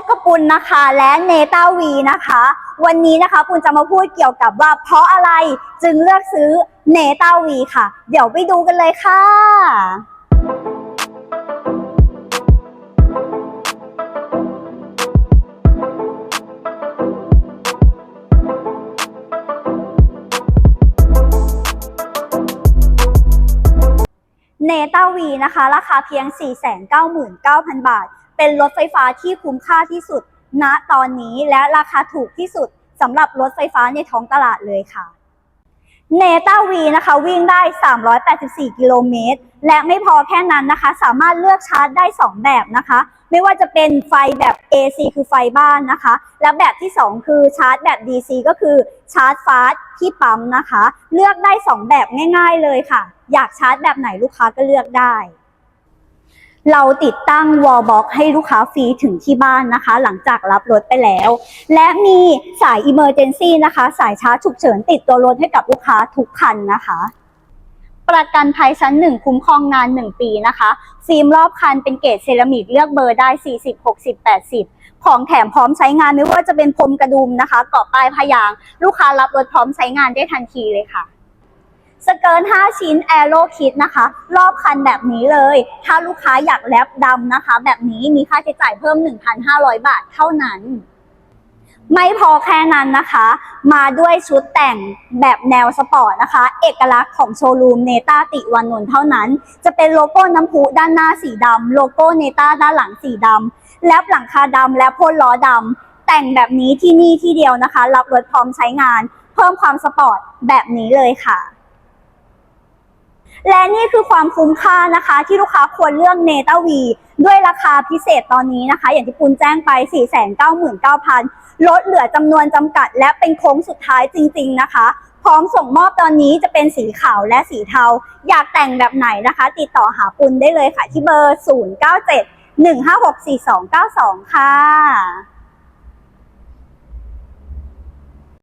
บกับปุณนะคะและเนต้าวีนะคะ วันนี้นะคะปุณจะมาพูดเกี่ยวกับว่า เพราะอะไรจึงเลือกซื้อเนต้าวีค่ะ เดี๋ยวไปดูกันเลยค่ะ เนต้าวีนะคะ ราคาเพียง 499,000 บาท เป็นรถไฟฟ้าที่คุ้มค่าที่สุดณตอนนี้และราคาถูกที่สุดสำหรับรถไฟฟ้าในท้องตลาดเลยค่ะ เนต้าวีนะคะวิ่งได้ 384 กิโลเมตร และไม่พอแค่นั้นนะคะ สามารถเลือกชาร์จได้ 2 แบบนะคะ ไม่ว่าจะเป็นไฟแบบ AC คือไฟบ้านนะคะ และแบบที่ 2 คือชาร์จแบบ DC ก็คือชาร์จฟาสที่ปั๊มนะคะ เลือกได้ 2 แบบง่าย ๆเลยค่ะ อยากชาร์จแบบไหนลูกค้าก็เลือกได้ เราติดตั้งวอลบ็อกให้ลูกค้าฟรีถึงที่บ้านนะคะ หลังจากรับรถไปแล้ว และมีสาย Emergency นะคะ สายชาร์จฉุกเฉินติดตัวรถให้กับลูกค้าทุกคันนะคะ ประกันภัยชั้น 1 คุ้มครองนาน 1 ปีนะคะฟิล์มรอบคันเป็นเกรดเซรามิกเลือกเบอร์ได้ 40 60 80 ของแถมพร้อมใช้งานไม่ว่าจะเป็นพรมกระดุมนะคะเกาะปลายพยาง ลูกค้ารับรถพร้อมใช้งานได้ทันทีเลยค่ะ สเกิร์ต5ชิ้น a อโ o คิดนะคะ รอบคันแบบนี้เลย ถ้าลูกค้าอยากแรปดำนะคะ แบบนี้มีค่าใช้จ่ายเพิ่ม 1,500 บาทเท่านั้น ไม่พอแค่นั้นนะคะ มาด้วยชุดแต่งแบบแนวสปอร์ตนะคะ เอกลักษณ์ของโชว์รูมเนต้าติวานนท์เท่านั้น จะเป็นโลโก้น้ำพุด้านหน้าสีดำโลโก้เนต้าด้านหลังสีดำและหลังคาดำและพ่นล้อดำแต่งแบบนี้ที่นี่ที่เดียวนะคะ รับรถพร้อมใช้งาน เพิ่มความสปอร์ตแบบนี้เลยค่ะ และนี่คือความคุ้มค่านะคะ ที่ลูกค้าควรเลือกเนต้าวีด้วยราคาพิเศษตอนนี้นะคะ อย่างที่ปุณแจ้งไป 499,000 ลดเหลือจำนวนจำกัด และเป็นโค้งสุดท้ายจริง ๆนะคะ พร้อมส่งมอบตอนนี้จะเป็นสีขาวและสีเทา อยากแต่งแบบไหนนะคะ ติดต่อหาปุณได้เลยค่ะที่เบอร์ 097 156 4292 ค่ะ